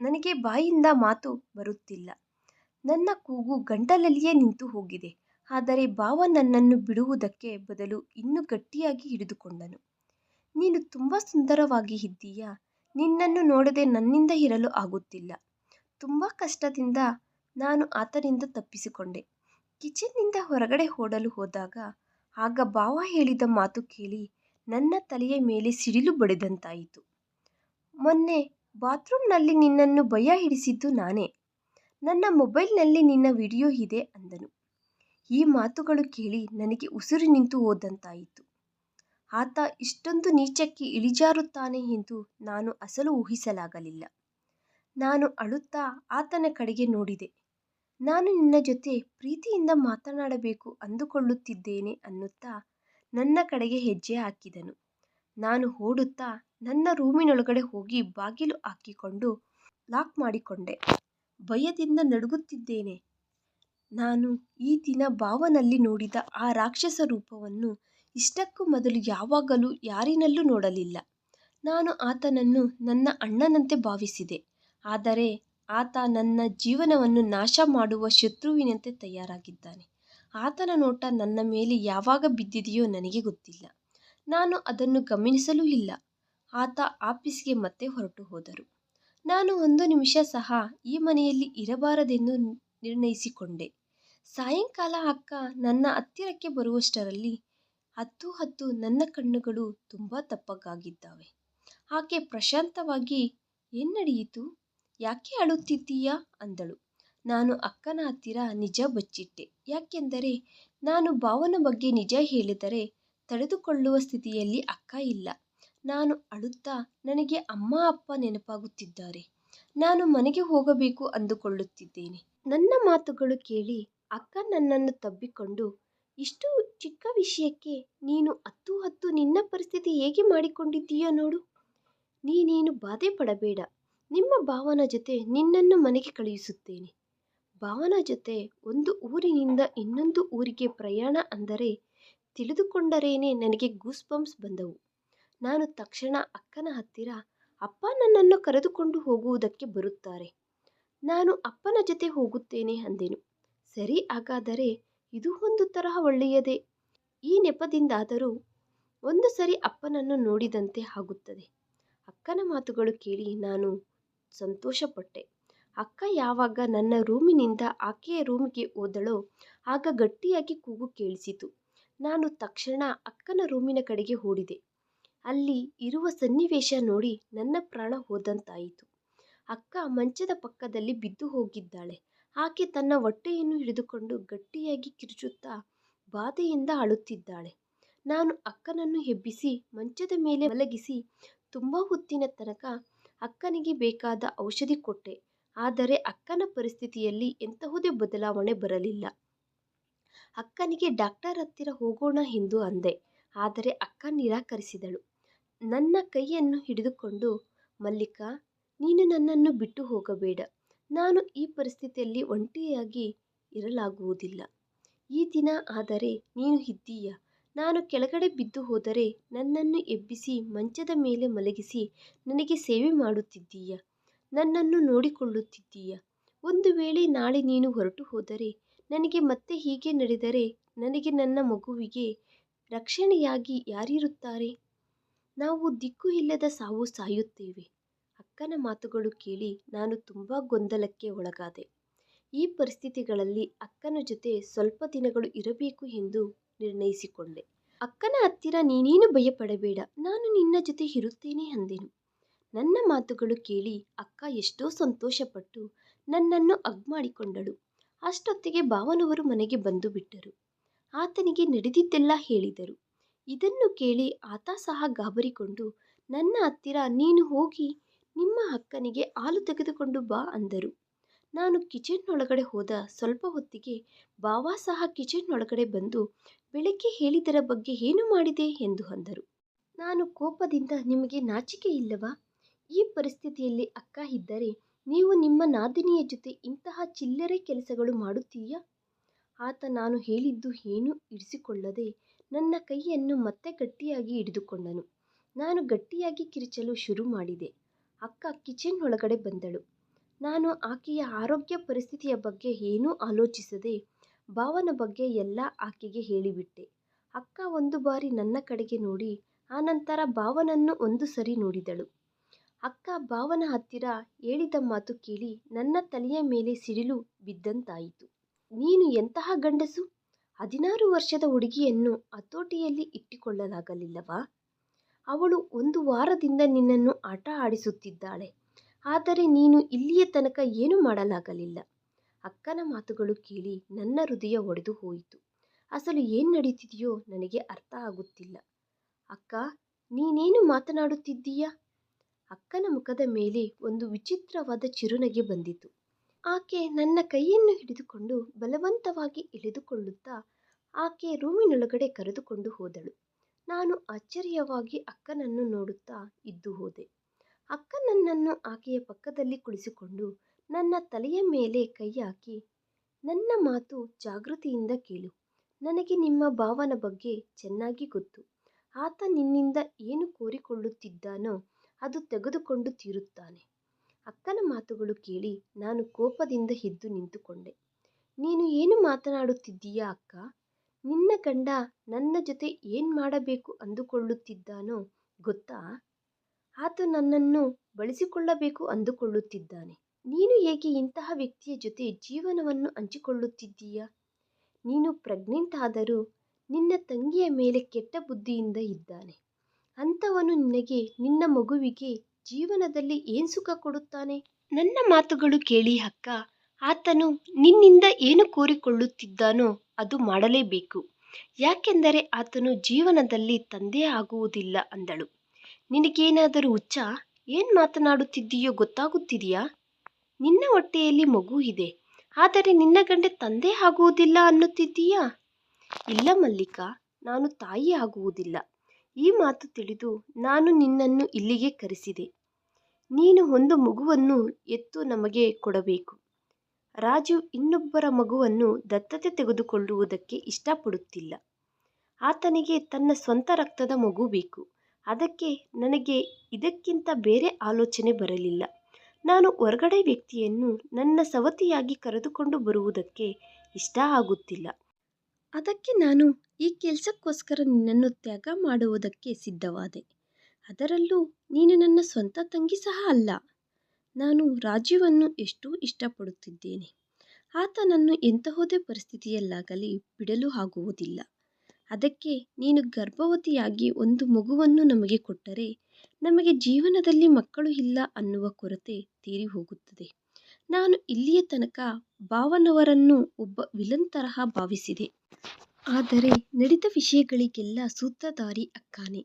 ನನಗೆ ಬಾಯಿಂದ ಮಾತು ಬರುತ್ತಿಲ್ಲ. ನನ್ನ ಕೂಗು ಗಂಟಲಲ್ಲಿಯೇ ನಿಂತು ಹೋಗಿದೆ. ಆದರೆ ಭಾವ ನನ್ನನ್ನು ಬಿಡುವುದಕ್ಕೆ ಬದಲು ಇನ್ನೂ ಗಟ್ಟಿಯಾಗಿ ಹಿಡಿದುಕೊಂಡನು. ನೀನು ತುಂಬ ಸುಂದರವಾಗಿ ಇದ್ದೀಯ? ನಿನ್ನನ್ನು ನೋಡದೆ ನನ್ನಿಂದ ಇರಲು ಆಗುತ್ತಿಲ್ಲ. ತುಂಬ ಕಷ್ಟದಿಂದ ನಾನು ಆತನಿಂದ ತಪ್ಪಿಸಿಕೊಂಡೆ. ಕಿಚನ್ನಿಂದ ಹೊರಗಡೆ ಓಡಲು ಹೋದಾಗ ಆಗ ಭಾವ ಹೇಳಿದ ಮಾತು ಕೇಳಿ ನನ್ನ ತಲೆಯ ಮೇಲೆ ಸಿಡಿಲು ಬಡಿದಂತಾಯಿತು. ಮೊನ್ನೆ ಬಾತ್ರೂಮ್ನಲ್ಲಿ ನಿನ್ನನ್ನು ಭಯ ಹಿಡಿಸಿದ್ದು ನಾನೇ. ನನ್ನ ಮೊಬೈಲ್ನಲ್ಲಿ ನಿನ್ನ ವಿಡಿಯೋ ಇದೆ ಅಂದನು. ಈ ಮಾತುಗಳು ಕೇಳಿ ನನಗೆ ಉಸಿರು ನಿಂತು ಹೋದಂತಾಯಿತು ಆತ ಇಷ್ಟೊಂದು ನೀಚಕ್ಕೆ ಇಳಿಜಾರುತ್ತಾನೆ ಎಂದು ನಾನು ಅಸಲು ಊಹಿಸಲಾಗಲಿಲ್ಲ. ನಾನು ಅಳುತ್ತಾ ಆತನ ಕಡೆಗೆ ನೋಡಿದೆ. ನಾನು ನಿನ್ನ ಜೊತೆ ಪ್ರೀತಿಯಿಂದ ಮಾತನಾಡಬೇಕು ಅಂದುಕೊಳ್ಳುತ್ತಿದ್ದೇನೆ ಅನ್ನುತ್ತಾ ನನ್ನ ಕಡೆಗೆ ಹೆಜ್ಜೆ ಹಾಕಿದನು. ನಾನು ಓಡುತ್ತಾ ನನ್ನ ರೂಮಿನೊಳಗಡೆ ಹೋಗಿ ಬಾಗಿಲು ಹಾಕಿಕೊಂಡು ಲಾಕ್ ಮಾಡಿಕೊಂಡೆ. ಭಯದಿಂದ ನಡುಗುತ್ತಿದ್ದೇನೆ. ನಾನು ಈ ದಿನ ಭಾವನಲ್ಲಿ ನೋಡಿದ ಆ ರಾಕ್ಷಸ ರೂಪವನ್ನು ಇಷ್ಟಕ್ಕೂ ಮೊದಲು ಯಾವಾಗಲೂ ಯಾರಿನಲ್ಲೂ ನೋಡಲಿಲ್ಲ. ನಾನು ಆತನನ್ನು ನನ್ನ ಅಣ್ಣನಂತೆ ಭಾವಿಸಿದೆ. ಆದರೆ ಆತ ನನ್ನ ಜೀವನವನ್ನು ನಾಶ ಮಾಡುವ ಶತ್ರುವಿನಂತೆ ತಯಾರಾಗಿದ್ದಾನೆ. ಆತನ ನೋಟ ನನ್ನ ಮೇಲೆ ಯಾವಾಗ ಬಿದ್ದಿದೆಯೋ ನನಗೆ ಗೊತ್ತಿಲ್ಲ. ನಾನು ಅದನ್ನು ಗಮನಿಸಲೂ ಇಲ್ಲ. ಆತ ಆಫೀಸ್ಗೆ ಮತ್ತೆ ಹೊರಟು ಹೋದರು ನಾನು ಒಂದು ನಿಮಿಷ ಸಹ ಈ ಮನೆಯಲ್ಲಿ ಇರಬಾರದೆಂದು ನಿರ್ಣಯಿಸಿಕೊಂಡೆ. ಸಾಯಂಕಾಲ ಅಕ್ಕ ನನ್ನ ಹತ್ತಿರಕ್ಕೆ ಬರುವಷ್ಟರಲ್ಲಿ ಹತ್ತು ಹತ್ತು ನನ್ನ ಕಣ್ಣುಗಳು ತುಂಬ ತಪ್ಪಗಾಗಿದ್ದಾವೆ ಆಕೆ ಪ್ರಶಾಂತವಾಗಿ, ಏನ್ ನಡೆಯಿತು? ಯಾಕೆ ಅಳುತ್ತಿದ್ದೀಯಾ? ಅಂದಳು. ನಾನು ಅಕ್ಕನ ಹತ್ತಿರ ನಿಜ ಬಚ್ಚಿಟ್ಟೆ. ಯಾಕೆಂದರೆ, ನಾನು ಭಾವನ ಬಗ್ಗೆ ನಿಜ ಹೇಳಿದರೆ ತಡೆದುಕೊಳ್ಳುವ ಸ್ಥಿತಿಯಲ್ಲಿ ಅಕ್ಕ ಇಲ್ಲ. ನಾನು ಅಳುತ್ತಾ ನನಗೆ ಅಮ್ಮ, ಅಪ್ಪ ನೆನಪಾಗುತ್ತಿದ್ದಾರೆ. ನಾನು ಮನೆಗೆ ಹೋಗಬೇಕು ಅಂದುಕೊಳ್ಳುತ್ತಿದ್ದೇನೆ. ನನ್ನ ಮಾತುಗಳು ಕೇಳಿ ಅಕ್ಕ ನನ್ನನ್ನು ತಬ್ಬಿಕೊಂಡು, ಇಷ್ಟು ಚಿಕ್ಕ ವಿಷಯಕ್ಕೆ ನೀನು ಹತ್ತು ಹತ್ತು ನಿನ್ನ ಪರಿಸ್ಥಿತಿ ಹೇಗೆ ಮಾಡಿಕೊಂಡಿದ್ದೀಯಾ ನೋಡು. ನೀನೇನು ಬಾಧೆ ಪಡಬೇಡ. ನಿಮ್ಮ ಭಾವನ ಜೊತೆ ನಿನ್ನನ್ನು ಮನೆಗೆ ಕಳುಹಿಸುತ್ತೇನೆ. ಭಾವನ ಜೊತೆ ಒಂದು ಊರಿನಿಂದ ಇನ್ನೊಂದು ಊರಿಗೆ ಪ್ರಯಾಣ ಅಂದರೆ ತಿಳಿದುಕೊಂಡರೇನೆ ನನಗೆ ಗೂಸ್ ಬಂಪ್ಸ್ ಬಂದವು. ನಾನು ತಕ್ಷಣ ಅಕ್ಕನ ಹತ್ತಿರ ಅಪ್ಪ ನನ್ನನ್ನು ಕರೆದುಕೊಂಡು ಹೋಗುವುದಕ್ಕೆ ಬರುತ್ತಾರೆ. ನಾನು ಅಪ್ಪನ ಜೊತೆ ಹೋಗುತ್ತೇನೆ ಅಂದೆನು. ಸರಿ ಹಾಗಾದರೆ ಇದು ಒಂದು ತರಹ ಒಳ್ಳೆಯದೇ. ಈ ನೆಪದಿಂದಾದರೂ ಒಂದು ಸರಿ ಅಪ್ಪನನ್ನು ನೋಡಿದಂತೆ ಆಗುತ್ತದೆ. ಅಕ್ಕನ ಮಾತುಗಳು ಕೇಳಿ ನಾನು ಸಂತೋಷಪಟ್ಟೆ. ಅಕ್ಕ ಯಾವಾಗ ನನ್ನ ರೂಮಿನಿಂದ ಆಕೆಯ ರೂಮಿಗೆ ಹೋದಳೋ ಆಗ ಗಟ್ಟಿಯಾಗಿ ಕೂಗು ಕೇಳಿಸಿತು. ನಾನು ತಕ್ಷಣ ಅಕ್ಕನ ರೂಮಿನ ಕಡೆಗೆ ಓಡಿದೆ. ಅಲ್ಲಿ ಇರುವ ಸನ್ನಿವೇಶ ನೋಡಿ ನನ್ನ ಪ್ರಾಣ ಹೋದಂತಾಯಿತು. ಅಕ್ಕ ಮಂಚದ ಪಕ್ಕದಲ್ಲಿ ಬಿದ್ದುಹೋಗಿದ್ದಾಳೆ. ಆಕೆ ತನ್ನ ಹೊಟ್ಟೆಯನ್ನು ಹಿಡಿದುಕೊಂಡು ಗಟ್ಟಿಯಾಗಿ ಕಿರುಚುತ್ತಾ ಬಾಧೆಯಿಂದ ಅಳುತ್ತಿದ್ದಾಳೆ. ನಾನು ಅಕ್ಕನನ್ನು ಎಬ್ಬಿಸಿ ಮಂಚದ ಮೇಲೆ ಮಲಗಿಸಿ ತುಂಬ ಹೊತ್ತಿನ ತನಕ ಅಕ್ಕನಿಗೆ ಬೇಕಾದ ಔಷಧಿ ಕೊಟ್ಟೆ. ಆದರೆ ಅಕ್ಕನ ಪರಿಸ್ಥಿತಿಯಲ್ಲಿ ಎಂತಹುದೇ ಬದಲಾವಣೆ ಬರಲಿಲ್ಲ. ಅಕ್ಕನಿಗೆ ಡಾಕ್ಟರ್ ಹತ್ತಿರ ಹೋಗೋಣ ಎಂದು ಅಂದೆ. ಆದರೆ ಅಕ್ಕ ನಿರಾಕರಿಸಿದಳು. ನನ್ನ ಕೈಯನ್ನು ಹಿಡಿದುಕೊಂಡು ಮಲ್ಲಿಕಾ, ನೀನು ನನ್ನನ್ನು ಬಿಟ್ಟು ಹೋಗಬೇಡ. ನಾನು ಈ ಪರಿಸ್ಥಿತಿಯಲ್ಲಿ ಒಂಟಿಯಾಗಿ ಇರಲಾಗುವುದಿಲ್ಲ. ಈ ದಿನ ಆದರೆ ನೀನು ಇದ್ದೀಯ. ನಾನು ಕೆಳಗಡೆ ಬಿದ್ದು ಹೋದರೆ ನನ್ನನ್ನು ಎಬ್ಬಿಸಿ ಮಂಚದ ಮೇಲೆ ಮಲಗಿಸಿ ನನಗೆ ಸೇವೆ ಮಾಡುತ್ತಿದ್ದೀಯ. ನನ್ನನ್ನು ನೋಡಿಕೊಳ್ಳುತ್ತಿದ್ದೀಯ. ಒಂದು ವೇಳೆ ನಾಳೆ ನೀನು ಹೊರಟು ಹೋದರೆ ನನಗೆ ಮತ್ತೆ ಹೀಗೆ ನಡೆದರೆ ನನಗೆ ನನ್ನ ಮಗುವಿಗೆ ರಕ್ಷಣೆಯಾಗಿ ಯಾರಿರುತ್ತಾರೆ? ನಾವು ದಿಕ್ಕು ಇಲ್ಲದ ಸಾವು ಸಾಯುತ್ತೇವೆ. ಅಕ್ಕನ ಮಾತುಗಳು ಕೇಳಿ ನಾನು ತುಂಬ ಗೊಂದಲಕ್ಕೆ ಒಳಗಾದೆ. ಈ ಪರಿಸ್ಥಿತಿಗಳಲ್ಲಿ ಅಕ್ಕನ ಜೊತೆ ಸ್ವಲ್ಪ ದಿನಗಳು ಇರಬೇಕು ಎಂದು ನಿರ್ಣಯಿಸಿಕೊಂಡೆ. ಅಕ್ಕನ ಹತ್ತಿರ ನೀನೇನು ಭಯಪಡಬೇಡ. ನಾನು ನಿನ್ನ ಜೊತೆ ಇರುತ್ತೇನೆ ಅಂದೆನು. ನನ್ನ ಮಾತುಗಳು ಕೇಳಿ ಅಕ್ಕ ಎಷ್ಟೋ ಸಂತೋಷಪಟ್ಟು ನನ್ನನ್ನು ಅಗ್ ಮಾಡಿಕೊಂಡಳು. ಅಷ್ಟೊತ್ತಿಗೆ ಭಾವನವರು ಮನೆಗೆ ಬಂದುಬಿಟ್ಟರು. ಆತನಿಗೆ ನಡೆದಿದ್ದೆಲ್ಲ ಹೇಳಿದರು. ಇದನ್ನು ಕೇಳಿ ಆತ ಸಹ ಗಾಬರಿಕೊಂಡು ನನ್ನ ಹತ್ತಿರ ನೀನು ಹೋಗಿ ನಿಮ್ಮ ಅಕ್ಕನಿಗೆ ಹಾಲು ತೆಗೆದುಕೊಂಡು ಬಾ ಅಂದರು. ನಾನು ಕಿಚನ್ ಒಳಗಡೆ ಹೋದ ಸ್ವಲ್ಪ ಹೊತ್ತಿಗೆ ಬಾವಾ ಸಹ ಕಿಚನ್ ಒಳಗಡೆ ಬಂದು ಬೆಳಗ್ಗೆ ಹೇಳಿದರ ಬಗ್ಗೆ ಏನು ಮಾಡಿದೆ ಎಂದು ಅಂದರು. ನಾನು ಕೋಪದಿಂದ ನಿಮಗೆ ನಾಚಿಕೆ ಇಲ್ಲವಾ? ಈ ಪರಿಸ್ಥಿತಿಯಲ್ಲಿ ಅಕ್ಕ ಇದ್ದರೆ ನೀವು ನಿಮ್ಮ ನಾದಿನಿಯ ಜೊತೆ ಇಂತಹ ಚಿಲ್ಲರೆ ಕೆಲಸಗಳು ಮಾಡುತ್ತೀಯಾ? ಆತ ನಾನು ಹೇಳಿದ್ದು ಏನೂ ಇರಿಸಿಕೊಳ್ಳದೆ ನನ್ನ ಕೈಯನ್ನು ಮತ್ತೆ ಗಟ್ಟಿಯಾಗಿ ಹಿಡಿದುಕೊಂಡನು. ನಾನು ಗಟ್ಟಿಯಾಗಿ ಕಿರಿಚಲು ಶುರು ಮಾಡಿದೆ. ಅಕ್ಕ ಕಿಚನ್ ಒಳಗಡೆ ಬಂದಳು. ನಾನು ಆಕೆಯ ಆರೋಗ್ಯ ಪರಿಸ್ಥಿತಿಯ ಬಗ್ಗೆ ಏನೂ ಆಲೋಚಿಸದೆ ಭಾವನ ಬಗ್ಗೆ ಎಲ್ಲ ಆಕೆಗೆ ಹೇಳಿಬಿಟ್ಟೆ. ಅಕ್ಕ ಒಂದು ಬಾರಿ ನನ್ನ ಕಡೆಗೆ ನೋಡಿ ಆನಂತರ ಭಾವನನ್ನು ಒಂದು ಸರಿ ನೋಡಿದಳು. ಅಕ್ಕ ಭಾವನ ಹತ್ತಿರ ಹೇಳಿದ ಮಾತು ಕೇಳಿ ನನ್ನ ತಲೆಯ ಮೇಲೆ ಸಿಡಿಲು ಬಿದ್ದಂತಾಯಿತು. ನೀನು ಎಂತಹ ಗಂಡಸು? ಹದಿನಾರು ವರ್ಷದ ಹುಡುಗಿಯನ್ನು ಹತೋಟಿಯಲ್ಲಿ ಇಟ್ಟುಕೊಳ್ಳಲಾಗಲಿಲ್ಲವಾ? ಅವಳು ಒಂದು ವಾರದಿಂದ ನಿನ್ನನ್ನು ಆಟ ಆಡಿಸುತ್ತಿದ್ದಾಳೆ. ಆದರೆ ನೀನು ಇಲ್ಲಿಯ ತನಕ ಏನೂ ಮಾಡಲಾಗಲಿಲ್ಲ. ಅಕ್ಕನ ಮಾತುಗಳು ಕೇಳಿ ನನ್ನ ಹೃದಯ ಒಡೆದು ಹೋಯಿತು. ಅಸಲು ಏನು ನಡೀತಿದೆಯೋ ನನಗೆ ಅರ್ಥ ಆಗುತ್ತಿಲ್ಲ. ಅಕ್ಕ, ನೀನೇನು ಮಾತನಾಡುತ್ತಿದ್ದೀಯಾ ಅಕ್ಕನ ಮುಖದ ಮೇಲೆ ಒಂದು ವಿಚಿತ್ರವಾದ ಚಿರುನಗೆ ಬಂದಿತು ಆಕೆ ನನ್ನ ಕೈಯನ್ನು ಹಿಡಿದುಕೊಂಡು ಬಲವಂತವಾಗಿ ಎಳೆದುಕೊಳ್ಳುತ್ತಾ ಆಕೆ ರೂಮಿನೊಳಗಡೆ ಕರೆದುಕೊಂಡು ಹೋದಳು ನಾನು ಆಶ್ಚರ್ಯವಾಗಿ ಅಕ್ಕನನ್ನು ನೋಡುತ್ತಾ ಇದ್ದು ಹೋದೆ. ಅಕ್ಕ ನನ್ನನ್ನು ಆಕೆಯ ಪಕ್ಕದಲ್ಲಿ ಕುಳಿಸಿಕೊಂಡು ನನ್ನ ತಲೆಯ ಮೇಲೆ ಕೈ ಹಾಕಿ, ನನ್ನ ಮಾತು ಜಾಗೃತಿಯಿಂದ ಕೇಳು. ನನಗೆ ನಿಮ್ಮ ಭಾವನ ಬಗ್ಗೆ ಚೆನ್ನಾಗಿ ಗೊತ್ತು. ಆತ ನಿನ್ನಿಂದ ಏನು ಕೋರಿಕೊಳ್ಳುತ್ತಿದ್ದಾನೋ ಅದು ತೆಗೆದುಕೊಂಡು ತೀರುತ್ತಾನೆ ಅಕ್ಕನ ಮಾತುಗಳು ಕೇಳಿ ನಾನು ಕೋಪದಿಂದ ಎದ್ದು ನಿಂತುಕೊಂಡೆ. ನೀನು ಏನು ಮಾತನಾಡುತ್ತಿದ್ದೀಯಾ ಅಕ್ಕ? ನಿನ್ನ ಗಂಡ ನನ್ನ ಜೊತೆ ಏನು ಮಾಡಬೇಕು ಅಂದುಕೊಳ್ಳುತ್ತಿದ್ದಾನೋ ಗೊತ್ತಾ? ಆತ ನನ್ನನ್ನು ಬಳಸಿಕೊಳ್ಳಬೇಕು ಅಂದುಕೊಳ್ಳುತ್ತಿದ್ದಾನೆ. ನೀನು ಏಕೆ ಇಂತಹ ವ್ಯಕ್ತಿಯ ಜೊತೆ ಜೀವನವನ್ನು ಹಂಚಿಕೊಳ್ಳುತ್ತಿದ್ದೀಯಾ? ನೀನು ಪ್ರೆಗ್ನೆಂಟ್ ಆದರೂ ನಿನ್ನ ತಂಗಿಯ ಮೇಲೆ ಕೆಟ್ಟ ಬುದ್ಧಿಯಿಂದ ಇದ್ದಾನೆ. ಅಂಥವನು ನಿನಗೆ ನಿನ್ನ ಮಗುವಿಗೆ ಜೀವನದಲ್ಲಿ ಏನು ಸುಖ ಕೊಡುತ್ತಾನೆ? ನನ್ನ ಮಾತುಗಳು ಕೇಳಿ ಅಕ್ಕ. ಆತನು ನಿನ್ನಿಂದ ಏನು ಕೋರಿಕೊಳ್ಳುತ್ತಿದ್ದಾನೋ ಅದು ಮಾಡಲೇಬೇಕು. ಯಾಕೆಂದರೆ ಆತನು ಜೀವನದಲ್ಲಿ ತಂದೆ ಆಗುವುದಿಲ್ಲ ಅಂದಳು. ನಿನಗೇನಾದರೂ ಹುಚ್ಚ, ಏನು ಮಾತನಾಡುತ್ತಿದ್ದೀಯೋ ಗೊತ್ತಾಗುತ್ತಿದೆಯಾ? ನಿನ್ನ ಹೊಟ್ಟೆಯಲ್ಲಿ ಮಗು ಇದೆ, ಆದರೆ ನಿನ್ನ ಗಂಡ ತಂದೆ ಆಗುವುದಿಲ್ಲ ಅನ್ನುತ್ತಿದ್ದೀಯಾ? ಇಲ್ಲ ಮಲ್ಲಿಕಾ, ನಾನು ತಾಯಿ ಆಗುವುದಿಲ್ಲ. ಈ ಮಾತು ತಿಳಿದು ನಾನು ನಿನ್ನನ್ನು ಇಲ್ಲಿಗೆ ಕರೆಸಿದೆ. ನೀನು ಒಂದು ಮಗುವನ್ನು ಎತ್ತು ನಮಗೆ ಕೊಡಬೇಕು. ರಾಜು ಇನ್ನೊಬ್ಬರ ಮಗುವನ್ನು ದತ್ತತೆ ತೆಗೆದುಕೊಳ್ಳುವುದಕ್ಕೆ ಇಷ್ಟಪಡುತ್ತಿಲ್ಲ. ಆತನಿಗೆ ತನ್ನ ಸ್ವಂತ ರಕ್ತದ ಮಗು ಬೇಕು. ಅದಕ್ಕೆ ನನಗೆ ಇದಕ್ಕಿಂತ ಬೇರೆ ಆಲೋಚನೆ ಬರಲಿಲ್ಲ. ನಾನು ಹೊರಗಡೆ ವ್ಯಕ್ತಿಯನ್ನು ನನ್ನ ಸವತಿಯಾಗಿ ಕರೆದುಕೊಂಡು ಬರುವುದಕ್ಕೆ ಇಷ್ಟ ಆಗುತ್ತಿಲ್ಲ. ಅದಕ್ಕೆ ನಾನು ಈ ಕೆಲಸಕ್ಕೋಸ್ಕರ ನಿನ್ನನ್ನು ತ್ಯಾಗ ಮಾಡುವುದಕ್ಕೆ ಸಿದ್ಧವಾದೆ. ಅದರಲ್ಲೂ ನೀನು ನನ್ನ ಸ್ವಂತ ತಂಗಿ ಸಹ ಅಲ್ಲ. ನಾನು ರಾಜೀವನ್ನು ಎಷ್ಟೋ ಇಷ್ಟಪಡುತ್ತಿದ್ದೇನೆ. ಆತನನ್ನು ಎಂತಹುದೇ ಪರಿಸ್ಥಿತಿಯಲ್ಲಾಗಲಿ ಬಿಡಲು ಆಗುವುದಿಲ್ಲ. ಅದಕ್ಕೆ ನೀನು ಗರ್ಭವತಿಯಾಗಿ ಒಂದು ಮಗುವನ್ನು ನಮಗೆ ಕೊಟ್ಟರೆ ನಮಗೆ ಜೀವನದಲ್ಲಿ ಮಕ್ಕಳು ಇಲ್ಲ ಅನ್ನುವ ಕೊರತೆ ತೀರಿ ಹೋಗುತ್ತದೆ. ನಾನು ಇಲ್ಲಿಯ ತನಕ ಭಾವನವರನ್ನು ಒಬ್ಬ ವಿಲನ್ ತರಹ ಭಾವಿಸಿದೆ. ಆದರೆ ನಡೆದ ವಿಷಯಗಳಿಗೆಲ್ಲ ಸೂತ್ರಧಾರಿ ಅಕ್ಕಾನೆ.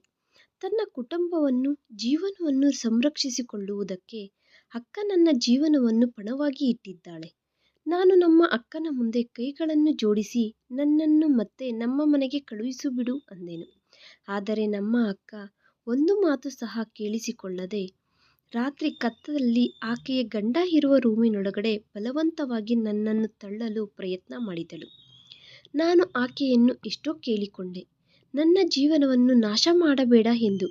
ತನ್ನ ಕುಟುಂಬವನ್ನು, ಜೀವನವನ್ನು ಸಂರಕ್ಷಿಸಿಕೊಳ್ಳುವುದಕ್ಕೆ ಅಕ್ಕ ನನ್ನ ಜೀವನವನ್ನು ಪಣವಾಗಿ ಇಟ್ಟಿದ್ದಾಳೆ. ನಾನು ನಮ್ಮ ಅಕ್ಕನ ಮುಂದೆ ಕೈಗಳನ್ನು ಜೋಡಿಸಿ ನನ್ನನ್ನು ಮತ್ತೆ ನಮ್ಮ ಮನೆಗೆ ಕಳುಹಿಸಿಬಿಡು ಅಂದೆನು. ಆದರೆ ನಮ್ಮ ಅಕ್ಕ ಒಂದು ಮಾತು ಸಹ ಕೇಳಿಸಿಕೊಳ್ಳದೆ ರಾತ್ರಿ ಕತ್ತಲಲ್ಲಿ ಆಕೆಯ ಗಂಡ ಇರುವ ರೂಮಿನೊಳಗಡೆ ಬಲವಂತವಾಗಿ ನನ್ನನ್ನು ತಳ್ಳಲು ಪ್ರಯತ್ನ ಮಾಡಿದಳು. ನಾನು ಆಕೆಯನ್ನು ಎಷ್ಟೋ ಕೇಳಿಕೊಂಡೆ. ನನ್ನ ಜೀವನವನ್ನು ನಾಶ ಮಾಡಬೇಡ ಎಂದು.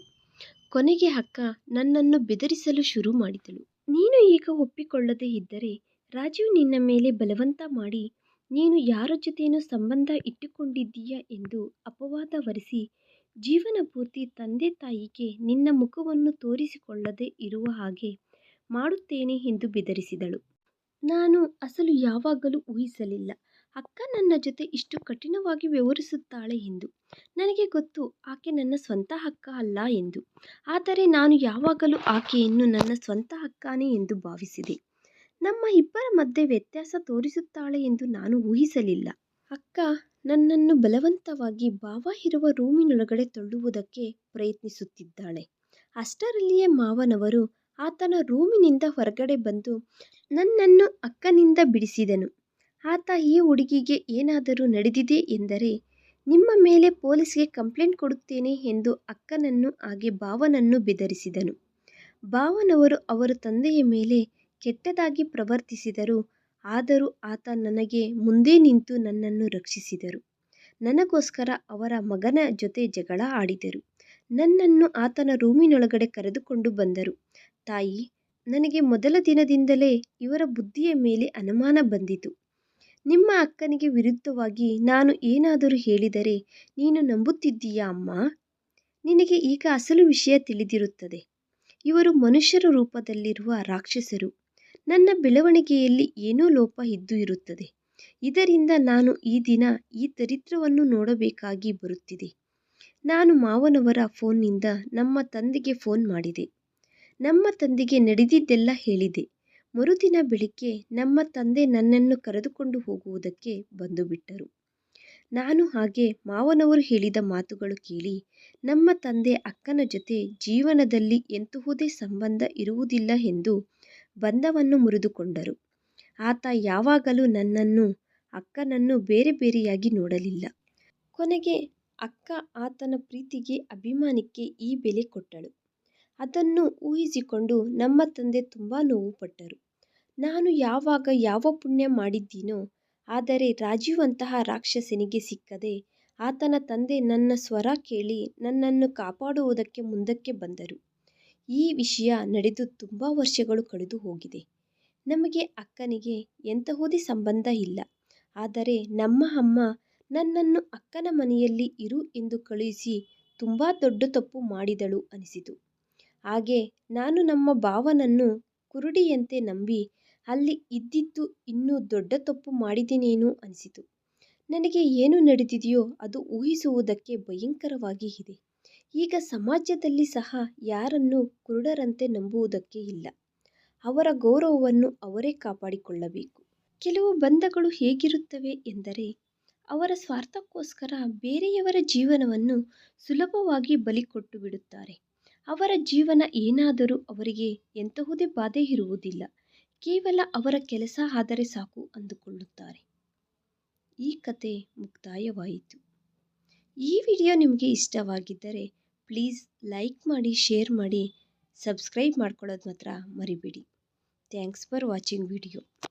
ಕೊನೆಗೆ ಅಕ್ಕ ನನ್ನನ್ನು ಬೆದರಿಸಲು ಶುರು ಮಾಡಿದಳು. ನೀನು ಈಗ ಒಪ್ಪಿಕೊಳ್ಳದೇ ಇದ್ದರೆ ರಾಜೀವ್ ನಿನ್ನ ಮೇಲೆ ಬಲವಂತ ಮಾಡಿ, ನೀನು ಯಾರ ಜೊತೆಯೂ ಸಂಬಂಧ ಇಟ್ಟುಕೊಂಡಿದ್ದೀಯ ಎಂದು ಅಪವಾದ ಹೊರಿಸಿ ಜೀವನ ಪೂರ್ತಿ ತಂದೆ ತಾಯಿಗೆ ನಿನ್ನ ಮುಖವನ್ನು ತೋರಿಸಿಕೊಳ್ಳದೆ ಇರುವ ಹಾಗೆ ಮಾಡುತ್ತೇನೆ ಎಂದು ಬೆದರಿಸಿದಳು. ನಾನು ಅಸಲು ಯಾವಾಗಲೂ ಊಹಿಸಲಿಲ್ಲ. ಅಕ್ಕ ನನ್ನ ಜೊತೆ ಇಷ್ಟು ಕಠಿಣವಾಗಿ ವ್ಯವಹರಿಸುತ್ತಾಳೆ ಎಂದು. ನನಗೆ ಗೊತ್ತು, ಆಕೆ ನನ್ನ ಸ್ವಂತ ಅಕ್ಕ ಅಲ್ಲ ಎಂದು. ಆದರೆ ನಾನು ಯಾವಾಗಲೂ ಆಕೆಯನ್ನು ನನ್ನ ಸ್ವಂತ ಅಕ್ಕನೇ ಎಂದು ಭಾವಿಸಿದೆ. ನಮ್ಮ ಇಬ್ಬರ ಮಧ್ಯೆ ವ್ಯತ್ಯಾಸ ತೋರಿಸುತ್ತಾಳೆ ಎಂದು ನಾನು ಊಹಿಸಲಿಲ್ಲ. ಅಕ್ಕ, ನನ್ನನ್ನು ಬಲವಂತವಾಗಿ ಭಾವ ಇರುವ ರೂಮಿನೊಳಗಡೆ ತಳ್ಳುವುದಕ್ಕೆ ಪ್ರಯತ್ನಿಸುತ್ತಿದ್ದಾಳೆ. ಅಷ್ಟರಲ್ಲಿಯೇ ಮಾವನವರು ಆತನ ರೂಮಿನಿಂದ ಹೊರಗಡೆ ಬಂದು ನನ್ನನ್ನು ಅಕ್ಕನಿಂದ ಬಿಡಿಸಿದನು. ಆತ ಈ ಹುಡುಗಿಗೆ ಏನಾದರೂ ನಡೆದಿದೆ ಎಂದರೆ, ನಿಮ್ಮ ಮೇಲೆ ಪೊಲೀಸ್ಗೆ ಕಂಪ್ಲೇಂಟ್ ಕೊಡುತ್ತೇನೆ ಎಂದು ಅಕ್ಕನನ್ನು ಹಾಗೆ ಭಾವನನ್ನು ಬೆದರಿಸಿದನು. ಭಾವನವರು ಅವರ ತಂದೆಯ ಮೇಲೆ ಕೆಟ್ಟದಾಗಿ ಪ್ರವರ್ತಿಸಿದರು. ಆದರೂ ಆತ ನನಗೆ ಮುಂದೆ ನಿಂತು ನನ್ನನ್ನು ರಕ್ಷಿಸಿದರು. ನನಗೋಸ್ಕರ ಅವರ ಮಗನ ಜೊತೆ ಜಗಳ ಆಡಿದರು. ನನ್ನನ್ನು ಆತನ ರೂಮಿನೊಳಗಡೆ ಕರೆದುಕೊಂಡು ಬಂದರು. ತಾಯಿ, ನನಗೆ ಮೊದಲ ದಿನದಿಂದಲೇ ಇವರ ಬುದ್ಧಿಯ ಮೇಲೆ ಅನುಮಾನ ಬಂದಿತು. ನಿಮ್ಮ ಅಕ್ಕನಿಗೆ ವಿರುದ್ಧವಾಗಿ ನಾನು ಏನಾದರೂ ಹೇಳಿದರೆ ನೀನು ನಂಬುತ್ತಿದ್ದೀಯಾ ಅಮ್ಮ? ನಿನಗೆ ಈಗ ಅಸಲು ವಿಷಯ ತಿಳಿದಿರುತ್ತದೆ. ಇವರು ಮನುಷ್ಯರ ರೂಪದಲ್ಲಿರುವ ರಾಕ್ಷಸರು. ನನ್ನ ಬೆಳವಣಿಗೆಯಲ್ಲಿ ಏನೋ ಲೋಪ ಇದ್ದು ಇರುತ್ತದೆ. ಇದರಿಂದ ನಾನು ಈ ದಿನ ಈ ದರಿದ್ರವನ್ನು ನೋಡಬೇಕಾಗಿ ಬರುತ್ತಿದೆ. ನಾನು ಮಾವನವರ ಫೋನ್ನಿಂದ ನಮ್ಮ ತಂದೆಗೆ ಫೋನ್ ಮಾಡಿದೆ. ನಮ್ಮ ತಂದೆಗೆ ನಡೆದಿದ್ದೆಲ್ಲ ಹೇಳಿದೆ. ಮರುದಿನ ಬೆಳಿಗ್ಗೆ ನಮ್ಮ ತಂದೆ ನನ್ನನ್ನು ಕರೆದುಕೊಂಡು ಹೋಗುವುದಕ್ಕೆ ಬಂದು ಬಿಟ್ಟರು. ನಾನು ಹಾಗೆ ಮಾವನವರು ಹೇಳಿದ ಮಾತುಗಳು ಕೇಳಿ ನಮ್ಮ ತಂದೆ ಅಕ್ಕನ ಜೊತೆ ಜೀವನದಲ್ಲಿ ಎಂತಹುದೇ ಸಂಬಂಧ ಇರುವುದಿಲ್ಲ ಎಂದು ಬಂಧವನ್ನು ಮುರಿದುಕೊಂಡರು. ಆತ ಯಾವಾಗಲೂ ನನ್ನನ್ನು, ಅಕ್ಕನನ್ನು ಬೇರೆ ಬೇರೆಯಾಗಿ ನೋಡಲಿಲ್ಲ. ಕೊನೆಗೆ ಅಕ್ಕ ಆತನ ಪ್ರೀತಿಗೆ, ಅಭಿಮಾನಕ್ಕೆ ಈ ಬೆಲೆ ಕೊಟ್ಟಳು. ಅದನ್ನು ಊಹಿಸಿಕೊಂಡು ನಮ್ಮ ತಂದೆ ತುಂಬ ನೋವು ಪಟ್ಟರು ನಾನು ಯಾವಾಗ ಯಾವ ಪುಣ್ಯ ಮಾಡಿದ್ದೀನೋ, ಆದರೆ ರಾಜೀವಂತಹ ರಾಕ್ಷಸನಿಗೆ ಸಿಕ್ಕದೆ ಆತನ ತಂದೆ ನನ್ನ ಸ್ವರ ಕೇಳಿ ನನ್ನನ್ನು ಕಾಪಾಡುವುದಕ್ಕೆ ಮುಂದಕ್ಕೆ ಬಂದರು. ಈ ವಿಷಯ ನಡೆದು ತುಂಬ ವರ್ಷಗಳು ಕಳೆದು ಹೋಗಿದೆ. ನಮಗೆ ಅಕ್ಕನಿಗೆ ಎಂತಹುದೇ ಸಂಬಂಧ ಇಲ್ಲ, ಆದರೆ ನಮ್ಮ ಅಮ್ಮ ನನ್ನನ್ನು ಅಕ್ಕನ ಮನೆಯಲ್ಲಿ ಇರು ಎಂದು ಕಳುಹಿಸಿ ತುಂಬ ದೊಡ್ಡ ತಪ್ಪು ಮಾಡಿದಳು ಅನಿಸಿತು. ಹಾಗೆ ನಾನು ನಮ್ಮ ಭಾವನನ್ನು ಕುರುಡಿಯಂತೆ ನಂಬಿ ಅಲ್ಲಿ ಇದ್ದಿದ್ದು ಇನ್ನೂ ದೊಡ್ಡ ತಪ್ಪು ಮಾಡಿದ್ದೇನೇನೋ ಅನಿಸಿತು. ನನಗೆ ಏನು ನಡೆದಿದೆಯೋ ಅದು ಊಹಿಸುವುದಕ್ಕೆ ಭಯಂಕರವಾಗಿ ಇದೆ. ಈಗ ಸಮಾಜದಲ್ಲಿ ಸಹ ಯಾರನ್ನು ಕುರುಡರಂತೆ ನಂಬುವುದಕ್ಕೆ ಇಲ್ಲ. ಅವರ ಗೌರವವನ್ನು ಅವರೇ ಕಾಪಾಡಿಕೊಳ್ಳಬೇಕು. ಕೆಲವು ಬಂಧಗಳು ಹೇಗಿರುತ್ತವೆ ಎಂದರೆ, ಅವರ ಸ್ವಾರ್ಥಕ್ಕೋಸ್ಕರ ಬೇರೆಯವರ ಜೀವನವನ್ನು ಸುಲಭವಾಗಿ ಬಲಿ ಕೊಟ್ಟು ಬಿಡುತ್ತಾರೆ. ಅವರ ಜೀವನ ಏನಾದರೂ ಅವರಿಗೆ ಎಂತಹುದೇ ಬಾಧೆ ಇರುವುದಿಲ್ಲ. ಕೇವಲ ಅವರ ಕೆಲಸ ಆದರೆ ಸಾಕು ಅಂದುಕೊಳ್ಳುತ್ತಾರೆ. ಈ ಕತೆ ಮುಕ್ತಾಯವಾಯಿತು. ಈ ವಿಡಿಯೋ ನಿಮಗೆ ಇಷ್ಟವಾಗಿದ್ದರೆ ಪ್ಲೀಸ್ ಲೈಕ್ ಮಾಡಿ, ಶೇರ್ ಮಾಡಿ, ಸಬ್ಸ್ಕ್ರೈಬ್ ಮಾಡ್ಕೊಳ್ಳೋದು ಮಾತ್ರ ಮರಿಬೇಡಿ. Thanks for watching video.